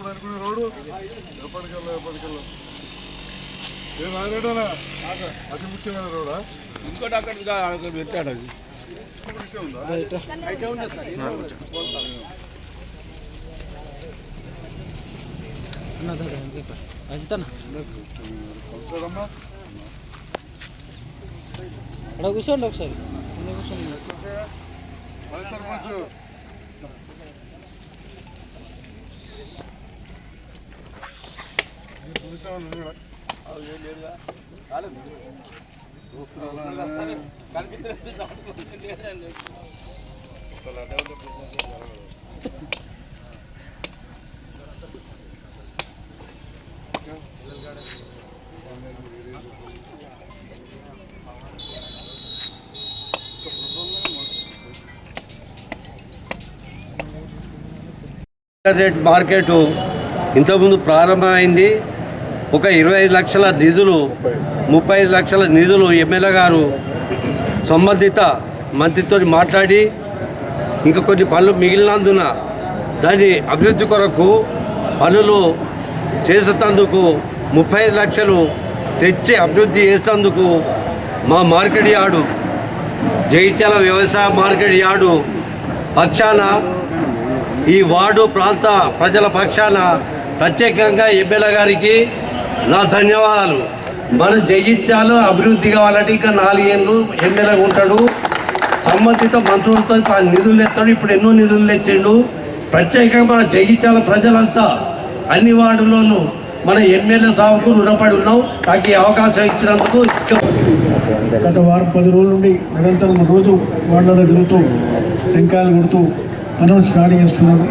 ఎప్పుడు అనుకునే రోడ్డు? ఎప్పటికెళ్ళా ఎప్పటికెళ్ళా ఏ నాయనడా అతి ముఖ్యమైన రోడా? ఇంకోటి అక్కడ పెట్టాడు అది. అక్కడ కూర్చోండి ఒకసారి. కూర్చోండి రేట్ మార్కెట్ ఇంతకుముందు ప్రారంభమైంది. ఒక ఇరవై లక్షల నిధులు ముప్పై ఐదు లక్షల నిధులు ఎమ్మెల్యే గారు సంబంధిత మంత్రితో మాట్లాడి ఇంకా కొన్ని పనులు మిగిలినందున దాని అభివృద్ధి కొరకు పనులు చేసేందుకు ముప్పై లక్షలు తెచ్చి అభివృద్ధి చేసేందుకు మా మార్కెట్ యార్డు జైత్యాల వ్యవసాయ మార్కెట్ యార్డు పక్షాన ఈ వార్డు ప్రాంత ప్రజల పక్షాన ప్రత్యేకంగా ఎమ్మెల్యే గారికి నా ధన్యవాదాలు. మన జగిత్యాలు అభివృద్ధి కావాలంటే ఇంకా నాలుగేళ్ళు ఎమ్మెల్యే ఉంటాడు. సంబంధిత మంత్రులతో నిధులు ఎత్తాడు ఇప్పుడు ఎన్నో నిధులు తెచ్చిండు ప్రత్యేకంగా మన జగిత్యాల ప్రజలంతా అన్ని వార్డులోనూ మన ఎమ్మెల్యే సాగుకు రుణపడి ఉన్నాం. నాకు ఈ అవకాశం ఇచ్చినందుకు గత వారం పది రోజుల నుండి నిరంతరం రోజు వాళ్ళలో తిరుగుతూ టెంకాయలు కొడుతూ పనులు స్టార్ట్ చేస్తున్నాను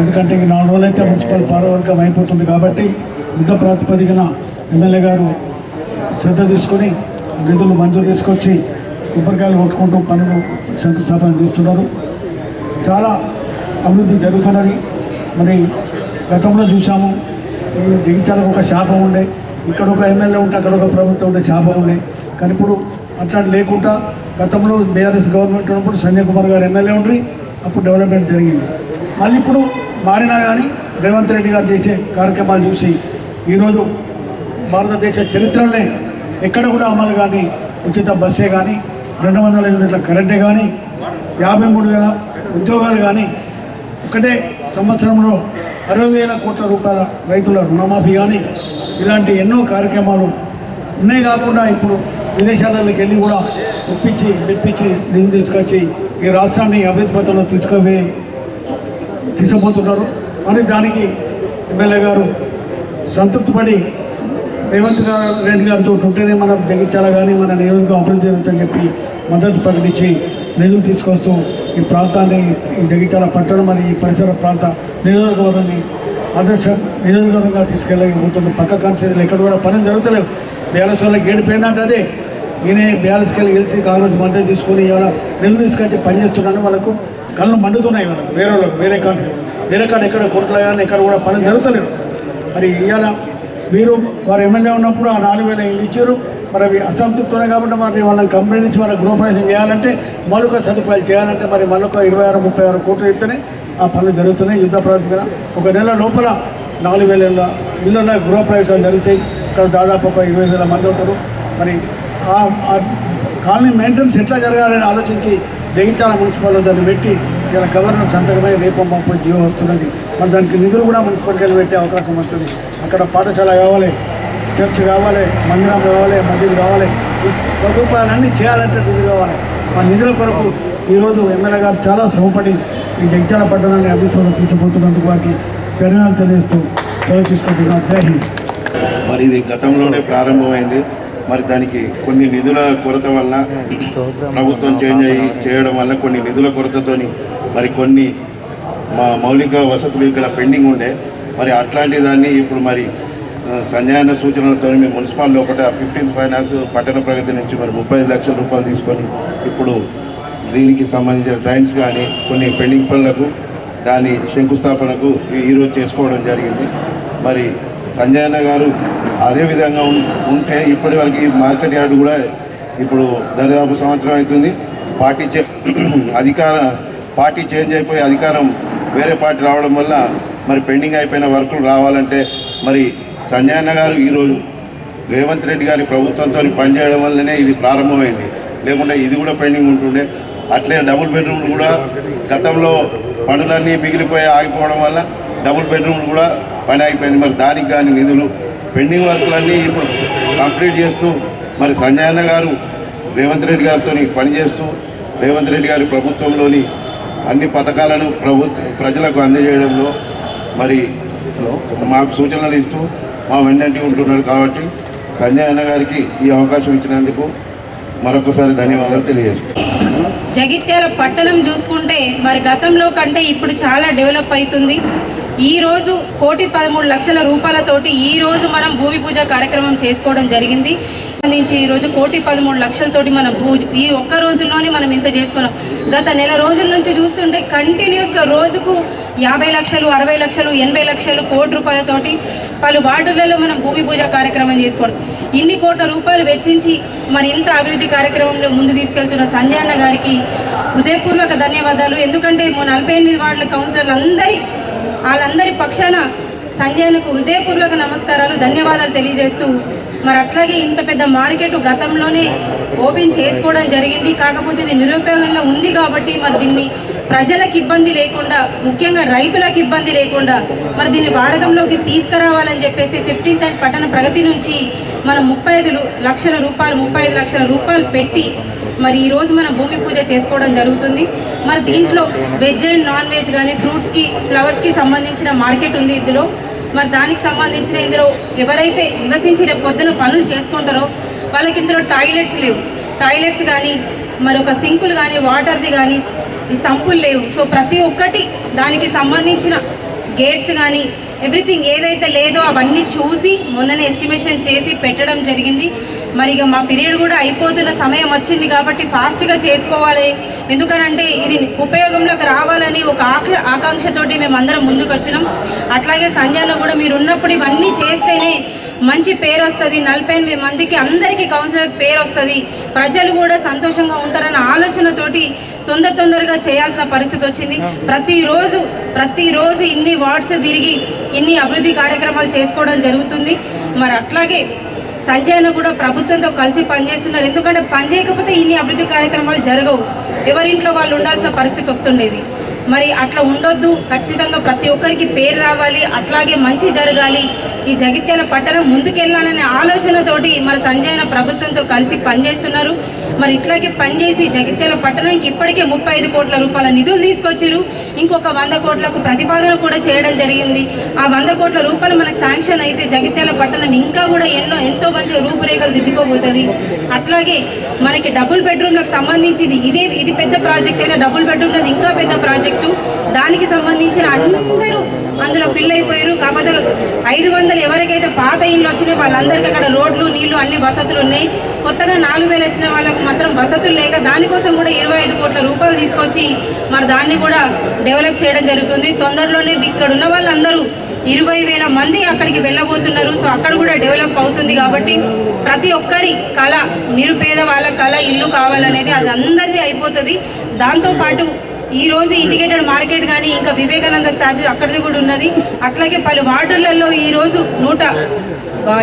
ఎందుకంటే ఇంక నాలుగు రోజులైతే మున్సిపల్ పారవర్గం అయిపోతుంది కాబట్టి యుద్ధ ప్రాతిపదికన ఎమ్మెల్యే గారు శ్రద్ధ తీసుకొని నిధులు మంజూరు తీసుకొచ్చి కొబ్బరికాయలు కొట్టుకుంటూ పనులు శంకుస్థాపన చేస్తున్నారు. చాలా అభివృద్ధి జరుగుతున్నది. మరి గతంలో చూసాము ఈ జగిత్యాలకు ఒక శాపం ఉండే ఇక్కడ ఒక ఎమ్మెల్యే ఉంటే అక్కడ ఒక ప్రభుత్వం ఉండే శాపం ఉండే. కానీ ఇప్పుడు అట్లాంటి లేకుండా గతంలో బీఆర్ఎస్ గవర్నమెంట్ ఉన్నప్పుడు సంజయ్ కుమార్ గారు ఎమ్మెల్యే ఉండ్రి అప్పుడు డెవలప్మెంట్ జరిగింది. మళ్ళీ ఇప్పుడు మారినా కానీ రేవంత్ రెడ్డి గారు చేసే కార్యక్రమాలు చూసి ఈరోజు భారతదేశ చరిత్రలోనే ఎక్కడ కూడా అమలు కానీ ఉచిత బస్సే కానీ రెండు వందల యూనిట్ల కరెంటే కానీ యాభై మూడు వేల ఉద్యోగాలు కానీ ఒకటే సంవత్సరంలో అరవై వేల కోట్ల రూపాయల రైతుల రుణమాఫీ కానీ ఇలాంటి ఎన్నో కార్యక్రమాలు ఉన్నాయి కాకుండా ఇప్పుడు విదేశాలకు వెళ్ళి కూడా ఒప్పించి మెప్పించి నిధులు తీసుకొచ్చి ఈ రాష్ట్రాన్ని అభివృద్ధి పథంలో తీసుకుపోయి తీసుకుపోతున్నారు. మరి దానికి ఎమ్మెల్యే గారు సంతృప్తిపడి రేవంత్ గారు రెడ్డి గారితో ఉంటేనే మన జగిత్యాల కానీ మన నియోజకవర్గం అభివృద్ధి జరుగుతుందని చెప్పి మద్దతు ప్రకటించి నిధులు తీసుకొస్తూ ఈ ప్రాంతాన్ని ఈ జగిత్యాల పట్టణం మరి ఈ పరిసర ప్రాంత నియోజకవర్గాన్ని ఆదర్శ నియోజకవర్గంగా తీసుకెళ్ళకపోతుంది పక్క కాన్స్టిట్యూన్సీలు ఎక్కడ కూడా పని జరుగుతలేవు. బీఆర్ఎస్ వాళ్ళకి ఏడిపోయిందంటే అదే. ఈయనే బీఆర్ఎస్కి వెళ్ళి గెలిచి కాంగ్రెస్ మద్దతు తీసుకొని ఇవాళ నిధులు తీసుకొచ్చి పనిచేస్తున్నాను వాళ్ళకు కళ్ళు మండుతున్నాయి వాళ్ళకు. వేరే వాళ్ళకు వేరే కాంట్రీ వేరే కాడ ఎక్కడ కోట్ల కానీ ఎక్కడ కూడా పని జరుగుతలేవు. మరి ఇవాళ మీరు వారు ఎమ్మెల్యే ఉన్నప్పుడు ఆ నాలుగు వేల ఇల్లు ఇచ్చారు. మరి అవి అసంతృప్తున్నాయి కాబట్టి మరి వాళ్ళని కంప్లైంట్ ఇచ్చి వాళ్ళకి గృహప్రవేశం చేయాలంటే మరొక సదుపాయాలు చేయాలంటే మరి మరొక ఇరవై ఆరు ముప్పై ఆరు కోట్లు ఇస్తేనే ఆ పనులు జరుగుతున్నాయి. యుద్ధ ప్రాతిపదికన ఒక నెల లోపల నాలుగు వేల ఇళ్ళ ఇళ్ళ గృహప్రవేశాలు జరుగుతాయి. ఇక్కడ దాదాపు ఒక ఇరవై వేల మంది ఉంటారు. మరి ఆ కాలనీ మెయింటెనెన్స్ ఎట్లా జరగాలని ఆలోచించి జగిత్యాల మున్సిపాలిటీ దాన్ని పెట్టి ఇలా గవర్నర్ సంతకమై రేపు మాపు జీవో వస్తున్నది. మరి దానికి నిధులు కూడా మున్సిపాలిటీలు పెట్టే అవకాశం వస్తుంది అక్కడ పాఠశాల కావాలి చర్చ్ కావాలి మందిరం కావాలి మసీదు కావాలి ఈ సదుపాయాలన్నీ చేయాలంటే నిధులు కావాలి. ఆ నిధుల కొరకు ఈరోజు ఎమ్మెల్యే గారు చాలా శ్రమపడి ఈ జగ్జాల పట్టణాన్ని అభిప్రాయం తీసుకుపోతున్నందుకు వారికి ధన్యవాదాలు తెలియజేస్తూ సెలవు తీసుకుంటున్నాను జై హింద్. మరి ఇది గతంలోనే ప్రారంభమైంది. మరి దానికి కొన్ని నిధుల కొరత వల్ల ప్రభుత్వం చేంజ్ అయ్యి చేయడం వల్ల కొన్ని నిధుల కొరతతోని మరి కొన్ని మా మౌలిక వసతులు ఇక్కడ పెండింగ్ ఉండే. మరి అట్లాంటి దాన్ని ఇప్పుడు మరి సంజాయన సంజయన సూచనలతో మేము మున్సిపల్ లోపల ఫిఫ్టీన్త్ ఫైనాన్స్ పట్టణ ప్రగతి నుంచి మరి ముప్పై లక్షల రూపాయలు తీసుకొని ఇప్పుడు దీనికి సంబంధించిన డ్రైన్స్ కానీ కొన్ని పెండింగ్ పనులకు దాని శంకుస్థాపనకు ఈరోజు చేసుకోవడం జరిగింది. మరి సంజయన గారు అదే విధంగా ఉం- ఉంటే ఇప్పటి వరకు ఈ మార్కెట్ యార్డు కూడా ఇప్పుడు దరిదాపు సంవత్సరం అవుతుంది. పార్టీ చే అధికార పార్టీ చేంజ్ అయిపోయి అధికారం వేరే పార్టీ రావడం వల్ల మరి పెండింగ్ అయిపోయిన వర్కులు రావాలంటే మరి సంజయన్న గారు ఈరోజు రేవంత్ రెడ్డి గారి ప్రభుత్వంతో పనిచేయడం వల్లనే ఇది ప్రారంభమైంది. లేకుంటే ఇది కూడా పెండింగ్ ఉంటుండే. అట్లే డబుల్ బెడ్రూమ్లు కూడా గతంలో పనులన్నీ మిగిలిపోయి ఆగిపోవడం వల్ల డబుల్ బెడ్రూమ్లు కూడా పని అయిపోయింది. మరి దానికి కానీ నిధులు పెండింగ్ వర్కులన్నీ ఇప్పుడు కంప్లీట్ చేస్తూ మరి సంజయన్న గారు రేవంత్ రెడ్డి గారితో పనిచేస్తూ రేవంత్ రెడ్డి గారి ప్రభుత్వంలోని అన్ని పథకాలను ప్రభుత్వ ప్రజలకు అందజేయడంలో మరి మాకు సూచనలు ఇస్తూ మా వెన్నంటి ఉంటున్నారు కాబట్టి సంజయ్ అన్న గారికి ఈ అవకాశం ఇచ్చినందుకు మరొకసారి ధన్యవాదాలు తెలియజేస్తున్నాను జగిత్యాల పట్టణం చూసుకుంటే మరి గతంలో కంటే ఇప్పుడు చాలా డెవలప్ అవుతుంది ఈరోజు కోటి పదమూడు లక్షల రూపాయలతోటి ఈరోజు మనం భూమి పూజ కార్యక్రమం చేసుకోవడం జరిగింది. సంబంధించి ఈరోజు రోజు కోటి పదమూడు లక్షలతోటి మనం భూ ఈ ఒక్క రోజుల్లోనే మనం ఇంత చేసుకున్నాం. గత నెల రోజుల నుంచి చూస్తుంటే కంటిన్యూస్గా రోజుకు యాభై లక్షలు అరవై లక్షలు ఎనభై లక్షలు కోటి రూపాయలతోటి పలు వార్డులలో మనం భూమి పూజ కార్యక్రమం చేసుకోవడం ఇన్ని కోట్ల రూపాయలు వెచ్చించి మరి ఇంత అభివృద్ధి కార్యక్రమంలో ముందు తీసుకెళ్తున్న సంజయన్న గారికి హృదయపూర్వక ధన్యవాదాలు. ఎందుకంటే నలభై ఎనిమిది వార్డుల కౌన్సిలర్లు అందరి వాళ్ళందరి పక్షాన సంజయ్ హృదయపూర్వక నమస్కారాలు ధన్యవాదాలు తెలియజేస్తూ మరి అట్లాగే ఇంత పెద్ద మార్కెట్ గతంలోనే ఓపెన్ చేసుకోవడం జరిగింది. కాకపోతే ఇది నిరుపయోగంలో ఉంది కాబట్టి మరి దీన్ని ప్రజలకు ఇబ్బంది లేకుండా ముఖ్యంగా రైతులకు ఇబ్బంది లేకుండా మరి దీన్ని వాడకంలోకి తీసుకురావాలని చెప్పేసి ఫిఫ్టీన్త్ అండ్ పట్టణ ప్రగతి నుంచి మనం ముప్పై ఐదు లక్షల రూపాయలు ముప్పై ఐదు లక్షల రూపాయలు పెట్టి మరి ఈరోజు మనం భూమి పూజ చేసుకోవడం జరుగుతుంది. మరి దీంట్లో వెజ్ అండ్ నాన్ వెజ్ కానీ ఫ్రూట్స్కి ఫ్లవర్స్కి సంబంధించిన మార్కెట్ ఉంది ఇందులో. మరి దానికి సంబంధించిన ఇందులో ఎవరైతే నివసించి రేపు పొద్దున పనులు చేసుకుంటారో వాళ్ళకి ఇందులో టాయిలెట్స్ లేవు. టాయిలెట్స్ కానీ మరి ఒక సింకులు కానీ వాటర్ది కానీ సంపులు లేవు. సో ప్రతి ఒక్కటి దానికి సంబంధించిన గేట్స్ కానీ ఎవ్రీథింగ్ ఏదైతే లేదో అవన్నీ చూసి మొన్ననే ఎస్టిమేషన్ చేసి పెట్టడం జరిగింది. మరి ఇక మా పీరియడ్ కూడా అయిపోతున్న సమయం వచ్చింది కాబట్టి ఫాస్ట్గా చేసుకోవాలి. ఎందుకనంటే ఇది ఉపయోగంలోకి రావాలని ఒక ఆక ఆకాంక్షతోటి మేము అందరం ముందుకు వచ్చినాం అట్లాగే సంజయ్లో కూడా మీరు ఉన్నప్పుడు ఇవన్నీ చేస్తేనే మంచి పేరు వస్తుంది నలభై ఎనిమిది మందికి అందరికీ కౌన్సిలర్ పేరు వస్తుంది ప్రజలు కూడా సంతోషంగా ఉంటారన్న ఆలోచనతోటి తొందర తొందరగా చేయాల్సిన పరిస్థితి వచ్చింది. ప్రతిరోజు ప్రతిరోజు ఇన్ని వార్డ్స్ తిరిగి ఇన్ని అభివృద్ధి కార్యక్రమాలు చేసుకోవడం జరుగుతుంది. మరి అట్లాగే సంజయ్ కూడా ప్రభుత్వంతో కలిసి పనిచేస్తున్నారు. ఎందుకంటే పని చేయకపోతే ఇన్ని అభివృద్ధి కార్యక్రమాలు జరగవు. ఎవరింట్లో వాళ్ళు ఉండాల్సిన పరిస్థితి వస్తుండేది. మరి అట్లా ఉండొద్దు. ఖచ్చితంగా ప్రతి ఒక్కరికి పేరు రావాలి. అట్లాగే మంచి జరగాలి. ఈ జగిత్యాల పట్టణం ముందుకెళ్ళాలనే ఆలోచనతోటి మరి సంజయన ప్రభుత్వంతో కలిసి పనిచేస్తున్నారు. మరి ఇట్లాగే పనిచేసి జగిత్యాల పట్టణానికి ఇప్పటికే ముప్పై ఐదు కోట్ల రూపాయల నిధులు తీసుకొచ్చారు. ఇంకొక వంద కోట్లకు ప్రతిపాదన కూడా చేయడం జరిగింది. ఆ వంద కోట్ల రూపాయలు మనకు శాంక్షన్ అయితే జగిత్యాల పట్టణం ఇంకా కూడా ఎన్నో ఎంతో మంచి రూపురేఖలు దిద్దుకోబోతుంది. అట్లాగే మనకి డబుల్ బెడ్రూమ్లకు సంబంధించింది ఇదే ఇది పెద్ద ప్రాజెక్ట్ అయితే డబుల్ బెడ్రూమ్ ఇంకా పెద్ద ప్రాజెక్ట్. దానికి సంబంధించిన అందరూ అందులో ఫిల్ అయిపోయారు. కాకపోతే ఐదు వందలు ఎవరికైతే పాత ఇండ్లు వచ్చినాయో వాళ్ళందరికీ అక్కడ రోడ్లు నీళ్ళు అన్ని వసతులు ఉన్నాయి. కొత్తగా నాలుగు వేలు వచ్చిన వాళ్ళకు మాత్రం వసతులు లేక దానికోసం కూడా ఇరవై ఐదు కోట్ల రూపాయలు తీసుకొచ్చి మరి దాన్ని కూడా డెవలప్ చేయడం జరుగుతుంది. తొందరలోనే ఇక్కడ ఉన్న వాళ్ళందరూ ఇరవై వేల మంది అక్కడికి వెళ్ళబోతున్నారు. సో అక్కడ కూడా డెవలప్ అవుతుంది కాబట్టి ప్రతి ఒక్కరి కళ నిరుపేద వాళ్ళ కళ ఇల్లు కావాలనేది అది అందరిది అయిపోతుంది. దాంతోపాటు ఈ రోజు ఇండికేటెడ్ మార్కెట్ కానీ ఇంకా వివేకానంద స్టాచ్యూ అక్కడిది కూడా ఉన్నది. అట్లాగే పలు వార్డులలో ఈ రోజు నూట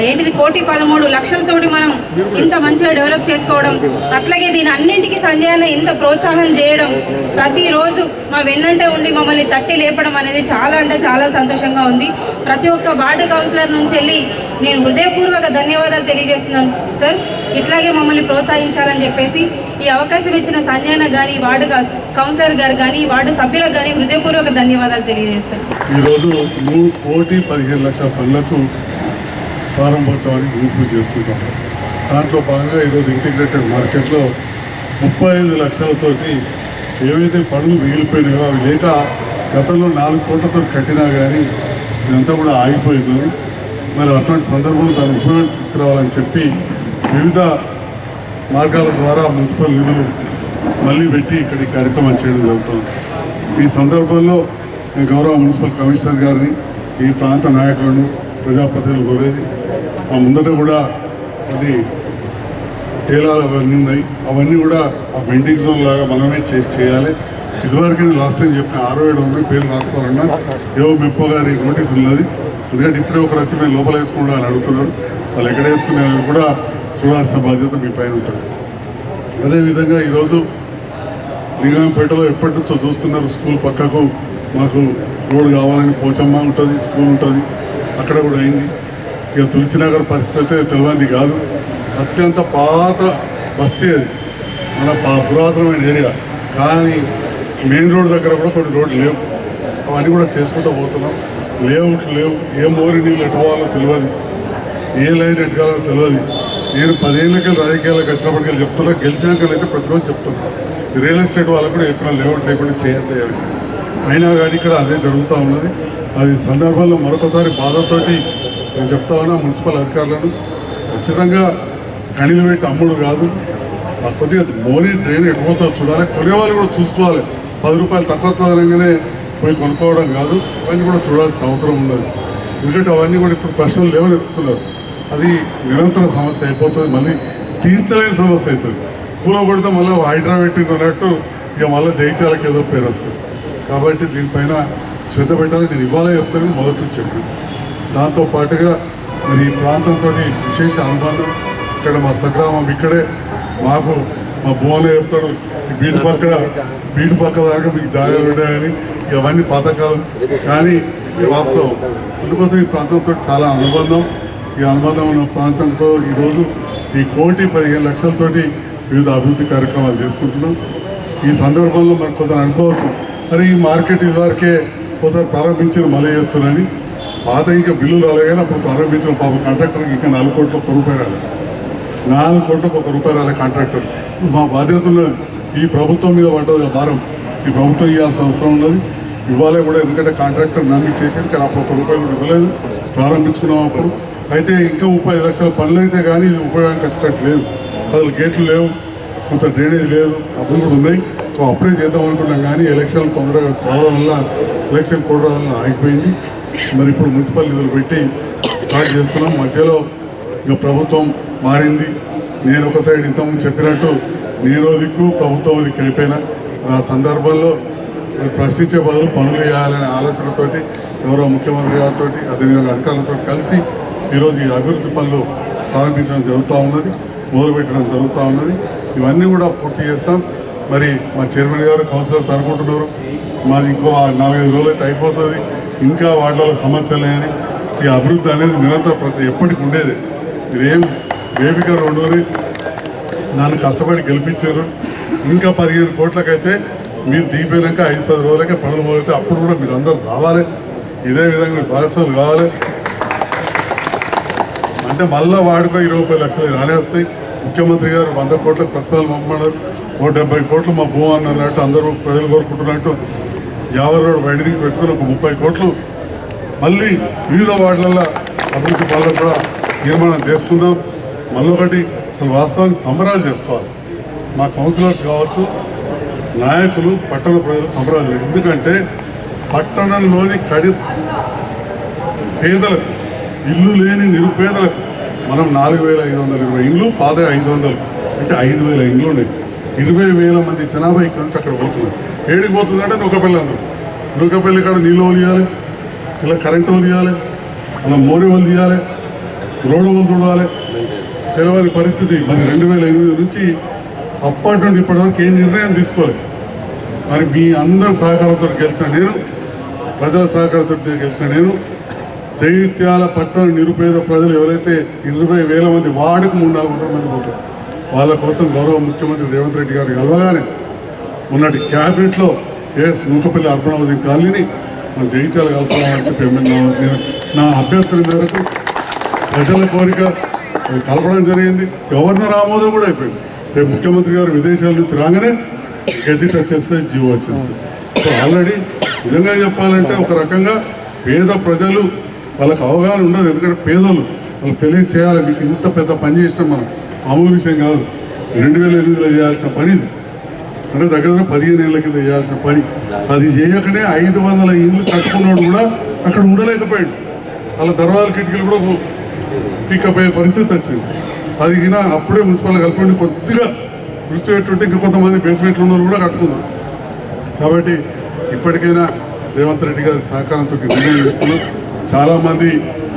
ఏంటిది కోటి పదమూడు లక్షలతోటి మనం ఇంత మంచిగా డెవలప్ చేసుకోవడం అట్లాగే దీని అన్నింటికి సంజయ్ ఇంత ప్రోత్సాహం చేయడం ప్రతిరోజు మా వెన్నంటే ఉండి మమ్మల్ని తట్టి లేపడం అనేది చాలా అంటే చాలా సంతోషంగా ఉంది. ప్రతి ఒక్క వార్డు కౌన్సిలర్ నుంచి వెళ్ళి నేను హృదయపూర్వక ధన్యవాదాలు తెలియజేస్తున్నాను. సార్ ఇట్లాగే మమ్మల్ని ప్రోత్సహించాలని చెప్పేసి ఈ అవకాశం ఇచ్చిన సంజయన కానీ వార్డు కౌన్సిలర్ గారు కానీ వార్డు సభ్యులకు కానీ హృదయపూర్వక ధన్యవాదాలు తెలియజేస్తాను. ఈరోజు మూడు కోటి పదిహేను లక్షల పనులకు ప్రారంభోత్సవానికి గుంపు చేసుకుంటాం. దాంట్లో భాగంగా ఈరోజు ఇంటిగ్రేటెడ్ మార్కెట్లో ముప్పై ఐదు లక్షలతోటి ఏవైతే పనులు మిగిలిపోయినాయో అవి లేక గతంలో నాలుగు కోట్లతో కట్టినా కానీ ఇదంతా కూడా ఆగిపోయింది మరి అటువంటి సందర్భంలో దాన్ని ఉపయోగం తీసుకురావాలని చెప్పి వివిధ మార్గాల ద్వారా మున్సిపల్ నిధులు మళ్ళీ పెట్టి ఇక్కడ ఈ కార్యక్రమం చేయడం జరుగుతుంది. ఈ సందర్భంలో నేను గౌరవ మున్సిపల్ కమిషనర్ గారిని ఈ ప్రాంత నాయకులను ప్రజాప్రతినిధులు కోరేది ఆ ముందట కూడా అది టేలాలు అవన్నీ ఉన్నాయి. అవన్నీ కూడా ఆ బెండింగ్ జోన్ లాగా మనమే చేసి చేయాలి. ఇదివరకు నేను లాస్ట్ టైం చెప్పిన ఆరో ఏడు ఉన్నాయి పేరు రాసుకోవాలన్నా ఏవో మెప్పో గారి నోటీస్ ఉన్నది. ఎందుకంటే ఇప్పుడే ఒకరు వచ్చి మేము లోపల వేసుకుంటా అని అడుగుతున్నారు. వాళ్ళు ఎక్కడ వేసుకునే కూడా చూడాల్సిన బాధ్యత మీ పైన ఉంటుంది. అదేవిధంగా ఈరోజు లింగంపేటలో ఎప్పటి నుంచో చూస్తున్నారు స్కూల్ పక్కకు మాకు రోడ్ కావాలని పోచమ్మ ఉంటుంది స్కూల్ ఉంటుంది. అక్కడ కూడా అయింది. ఇక తులసినగర్ పరిస్థితి అయితే తెలియంది కాదు. అత్యంత పాత బస్తీ అది. మన పురాతనమైన ఏరియా. కానీ మెయిన్ రోడ్ దగ్గర కూడా కొన్ని రోడ్లు లేవు. అవన్నీ కూడా చేసుకుంటూ పోతున్నాం. లేఅవుట్లు లేవు. ఏ మోరి నీళ్ళు ఎట్టుకోవాలో తెలియదు. ఏ లైన్ ఎట్టుకోవాలో తెలియదు. నేను పదేళ్ళకి రాజకీయాలకు వచ్చినప్పటికీ చెప్తున్నా గెలిచినాక అయితే ప్రతిరోజు చెప్తున్నా. రియల్ ఎస్టేట్ వాళ్ళకు కూడా ఎప్పుడైనా లేఅవుట్ లేకుండా చేయొద్దు అయినా కానీ ఇక్కడ అదే జరుగుతూ ఉన్నది. అది సందర్భంలో మరొకసారి బాధతోటి నేను చెప్తా ఉన్నా మున్సిపల్ అధికారులను. ఖచ్చితంగా కణిలు పెట్టి అమ్ముడు కాదు. ఆ కొద్దిగా మోరీ డ్రైన్ ఎటుపోతుందో చూడాలి. కొనేవాళ్ళు కూడా చూసుకోవాలి. పది రూపాయలు తక్కువ తరంగానే పోయి కొనుక్కోవడం కాదు. అవన్నీ కూడా చూడాల్సిన అవసరం ఉన్నది. ఎందుకంటే అవన్నీ కూడా ఇప్పుడు ప్రశ్నలు లేవనెత్తుతున్నారు. అది నిరంతర సమస్య అయిపోతుంది. మళ్ళీ తీర్చలేని సమస్య అవుతుంది. కూలో కొడితే మళ్ళీ హైడ్రా పెట్టింది అన్నట్టు ఇక మళ్ళీ జైత్యాలకు ఏదో పేరు వస్తుంది. కాబట్టి దీనిపైన శ్రద్ధ పెట్టాలి. నేను ఇవాళ చెప్తాను. మొదటి నుంచి చెప్పాను. దాంతో పాటుగా మరి ఈ ప్రాంతంతో విశేష అనుబంధం. ఇక్కడ మా సగ్రామం ఇక్కడే. మాకు మా భువన చెప్తాడు. వీటి బీటు పక్కన బీటు పక్క దాకా మీకు జాగాలు ఉన్నాయని ఇవన్నీ పథకాలు కానీ వాస్తవం. అందుకోసం ఈ ప్రాంతంతో చాలా అనుబంధం. ఈ అనుబంధం ఉన్న ప్రాంతంతో ఈరోజు ఈ కోటి పదిహేను లక్షలతోటి వివిధ అభివృద్ధి కార్యక్రమాలు చేసుకుంటున్నాం. ఈ సందర్భంలో మరి కొందరు అనుకోవచ్చు మరి ఈ మార్కెట్ ఇదివరకే ఒకసారి ప్రారంభించిన మళ్ళీ చేస్తున్నారని పాత ఇంకా బిల్లులు అలాగైనా అప్పుడు ప్రారంభించిన పాప కాంట్రాక్టర్కి ఇంకా నాలుగు కోట్ల ఒక రూపాయి రాలేదు నాలుగు కోట్లకు ఒక రూపాయి రాలే కాంట్రాక్టర్. మా బాధ్యత ఈ ప్రభుత్వం మీద పడ్డది భారం. ఈ ప్రభుత్వం ఇవ్వాల్సిన అవసరం ఉన్నది. ఇవ్వాలి కూడా ఎందుకంటే కాంట్రాక్టర్ నమ్మి చేసేది కానీ అప్పుడు ఒక రూపాయి కూడా ఇవ్వలేదు. ప్రారంభించుకున్నాం అప్పుడు. అయితే ఇంకా ముప్పై ఐదు లక్షల పనులు అయితే కానీ ఇది ఉపయోగానికి వచ్చినట్టు లేదు. అసలు గేట్లు లేవు కొంత డ్రైనేజ్ లేదు అప్పుడు కూడా ఉన్నాయి. సో అప్పుడే చేద్దాం అనుకున్నాం కానీ ఎలక్షన్ తొందరగా రావడం వల్ల ఎలక్షన్ కూడా వల్ల ఆగిపోయింది. మరి ఇప్పుడు మున్సిపల్ నిధులు పెట్టి స్టార్ట్ చేస్తున్నాం. మధ్యలో ఇక ప్రభుత్వం మారింది. నేను ఒక సైడ్ ఇంతకుముందు చెప్పినట్టు నేను దిక్కు ప్రభుత్వం దిక్కు అయిపోయినా. ఆ సందర్భంలో ప్రశ్నించే బదులు పనులు చేయాలనే ఆలోచనతోటి గౌరవ ముఖ్యమంత్రి గారితో అదేవిధంగా అధికారులతో కలిసి ఈరోజు ఈ అభివృద్ధి పనులు ప్రారంభించడం జరుగుతూ ఉన్నది మొదలుపెట్టడం జరుగుతూ ఉన్నది. ఇవన్నీ కూడా పూర్తి చేస్తాం. మరి మా చైర్మన్ గారు కౌన్సిలర్స్ అనుకుంటున్నారు. మాది ఇంకో నాలుగైదు రోజులు అయితే అయిపోతుంది. ఇంకా వాటిలో సమస్యలు అని ఈ అభివృద్ధి అనేది నిరంతరం ప్రతి ఎప్పటికి ఉండేది. మీరేం బేబిగా రెండోది నన్ను కష్టపడి గెలిపించారు. ఇంకా పదిహేను కోట్లకైతే మీరు దిగిపోయినాక ఐదు పది రోజులకే పనులు మొదలైతే అప్పుడు కూడా మీరు అందరూ రావాలి. ఇదే విధంగా మీరు భాగస్వాములు కావాలి. అంటే మళ్ళీ వాడుకో ఇరవై ముప్పై లక్షలు రానేస్తాయి ముఖ్యమంత్రి గారు వంద కోట్ల ప్రతిపాదన పంపమన్నారు ఓ డెబ్బై కోట్లు మా భూమి అన్నట్టు అందరూ ప్రజలు కోరుకుంటున్నట్టు యాభై రోడ్డు బయటికి పెట్టుకుని ఒక ముప్పై కోట్లు మళ్ళీ వివిధ వార్డులలో అభివృద్ధి పనులు కూడా నిర్మాణం చేసుకుందాం. మళ్ళీ ఒకటి అసలు వాస్తవానికి సంబరాలు చేసుకోవాలి. మా కౌన్సిలర్స్ కావచ్చు నాయకులు పట్టణ ప్రజలు సంబరాలు ఎందుకంటే పట్టణంలోని కడి పేదలకు ఇల్లు లేని నిరుపేదలకు మనం నాలుగు వేల ఐదు వందల ఇరవై ఇండ్లు పాత ఐదు వందలు. అంటే ఐదు వేల ఇండ్లు ఉన్నాయి. ఇరవై వేల మంది జనాభా ఇక్కడ నుంచి అక్కడ పోతున్నారు. ఏడికి పోతుందంటే నూకపల్లి అందరూ. నూకపల్లి కాడ నీళ్ళు వాళ్ళు ఇలా కరెంటు వాళ్ళు అలా మోరి వాళ్ళు తీయాలి రోడ్డు వాళ్ళు చూడాలి తెలవని పరిస్థితి మరి రెండు వేల ఎనిమిది నుంచి అప్పటి నుండి ఇప్పటివరకు ఏ నిర్ణయం తీసుకోలేదు. మరి మీ అందరి సహకారంతో గెలిచిన నేను ప్రజల సహకారంతో గెలిచిన నేను జైత్యాల పట్టణ నిరుపేద ప్రజలు ఎవరైతే ఇరవై వేల మంది వార్డుకు మూడు నాలుగు వందల మంది పోతారు. వాళ్ళ కోసం గౌరవ ముఖ్యమంత్రి రేవంత్ రెడ్డి గారు కలవగానే ఉన్నటి క్యాబినెట్లో ఎస్ నూకపల్లి అర్బన్ హౌసింగ్ కాలనీని మన జైత్యాలు కలపాలని చెప్పి ఎమ్మెల్యే నేను నా అభ్యర్థన మేరకు ప్రజల కోరిక అది కలపడం జరిగింది. గవర్నర్ ఆమోదం కూడా అయిపోయింది. రేపు ముఖ్యమంత్రి గారు విదేశాల నుంచి రాగానే గెజిట్ వచ్చేస్తే జీవో వచ్చేస్తుంది సో ఆల్రెడీ నిజంగా చెప్పాలంటే ఒక రకంగా పేద ప్రజలు వాళ్ళకి అవగాహన ఉండదు ఎందుకంటే పేదలు వాళ్ళకి తెలియచేయాలి మీకు ఇంత పెద్ద పని చేసినాం మనం మామూలు విషయం కాదు. రెండు వేల ఎనిమిదిలో చేయాల్సిన పని ఇది. అంటే దగ్గర దగ్గర పదిహేను ఏళ్ళ కింద చేయాల్సిన పని. అది చేయకనే ఐదు వందల ఇండ్లు కట్టుకున్నాడు కూడా అక్కడ ఉండలేకపోయాడు. వాళ్ళ దర్వాజ కిటికీలు కూడా పికప్ అయ్యే పరిస్థితి వచ్చింది. అది గిన అప్పుడే మున్సిపల్ కలిపి కొద్దిగా దృష్టి పెట్టుంటే ఇంకా కొంతమంది బేస్మెంట్లు ఉన్న కూడా కట్టుకున్నారు. కాబట్టి ఇప్పటికైనా రేవంత్ రెడ్డి గారి సహకారంతో నిర్ణయం తీసుకున్నాం. చాలామంది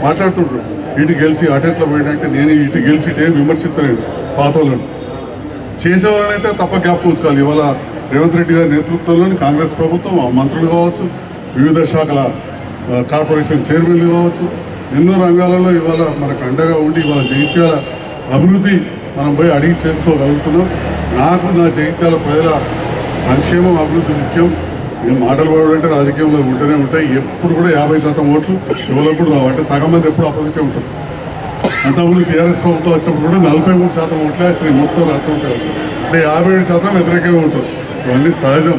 మాట్లాడుతుంటారు ఇటు గెలిచి అటెట్లో పోయినంటే నేను ఇటు గెలిచి ఇటే విమర్శిస్తున్నాను పాత వాళ్ళని చేసేవాళ్ళనైతే తప్ప జ్ఞాపకం ఉంచుకోవాలి. ఇవాళ రేవంత్ రెడ్డి గారి నేతృత్వంలోని కాంగ్రెస్ ప్రభుత్వం ఆ మంత్రులు కావచ్చు వివిధ శాఖల కార్పొరేషన్ చైర్మన్లు కావచ్చు ఎన్నో రంగాలలో ఇవాళ మనకు అండగా ఉండి ఇవాళ జగిత్యాల అభివృద్ధి మనం పోయి అడిగి చేసుకోగలుగుతున్నాం. నాకు నా జగిత్యాల ప్రజల సంక్షేమం అభివృద్ధి ముఖ్యం. నేను మాటలు పడాలంటే రాజకీయంలో ఉంటూనే ఉంటాయి. ఎప్పుడు కూడా యాభై శాతం ఓట్లు ఎవరప్పుడు రావు అంటే సగం మంది ఎప్పుడు అపోజిటే ఉంటారు. అంతకుముందు టీఆర్ఎస్ ప్రభుత్వం వచ్చినప్పుడు కూడా నలభై మూడు శాతం ఓట్లే వచ్చినాయి మొత్తం రాష్ట్రం అంటే యాభై ఏడు శాతం వ్యతిరేకంగా ఉంటుంది ఇవన్నీ సహజం.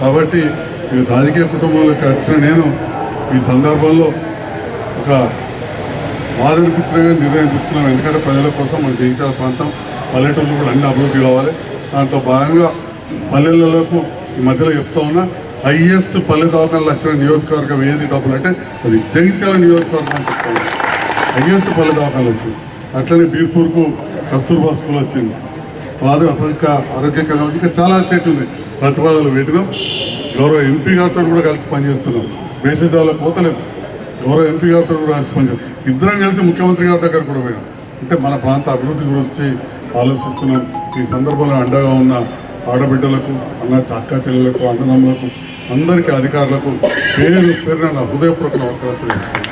కాబట్టి ఈ రాజకీయ కుటుంబంలోకి వచ్చిన నేను ఈ సందర్భంలో ఒక బాధ అనిపించిన నిర్ణయం తీసుకున్నాను. ఎందుకంటే ప్రజల కోసం మన జీవితాల ప్రాంతం పల్లెటూళ్ళు కూడా అన్ని అభివృద్ధి కావాలి. దాంట్లో భాగంగా పల్లెలకు ఈ మధ్యలో చెప్తా ఉన్నా హయ్యెస్ట్ పల్లె దవాఖానలు వచ్చిన నియోజకవర్గం ఏది డబ్బులు అంటే అది జగిత్యాల నియోజకవర్గం అని చెప్తా హయ్యెస్ట్ పల్లె దవాఖానలు వచ్చింది అట్లనే బీర్పూర్కు కస్తూర్బా స్కూల్ వచ్చింది. ప్రాథమిక ఆరోగ్య కేంద్రం ఇంకా చాలా చెట్లు ఉన్నాయి. ప్రతిపాదనలు పెట్టినాం గౌరవ ఎంపీ గారితో కూడా కలిసి పనిచేస్తున్నాం. మేసేజాలకు పోతలేము గౌరవ ఎంపీ గారితో కూడా కలిసి పనిచేస్తాం ఇద్దరం కలిసి ముఖ్యమంత్రి గారి దగ్గర కూడా పోయినాం అంటే మన ప్రాంత అభివృద్ధి గురించి ఆలోచిస్తున్నాం. ఈ సందర్భంలో అండగా ఉన్న ఆడబిడ్డలకు అన్న అక్క చెల్లెలకు అన్నదమ్ములకు అందరికీ అధికారులకు పేరు పేరున హృదయపూర్వక నమస్కారం తెలియజేస్తాను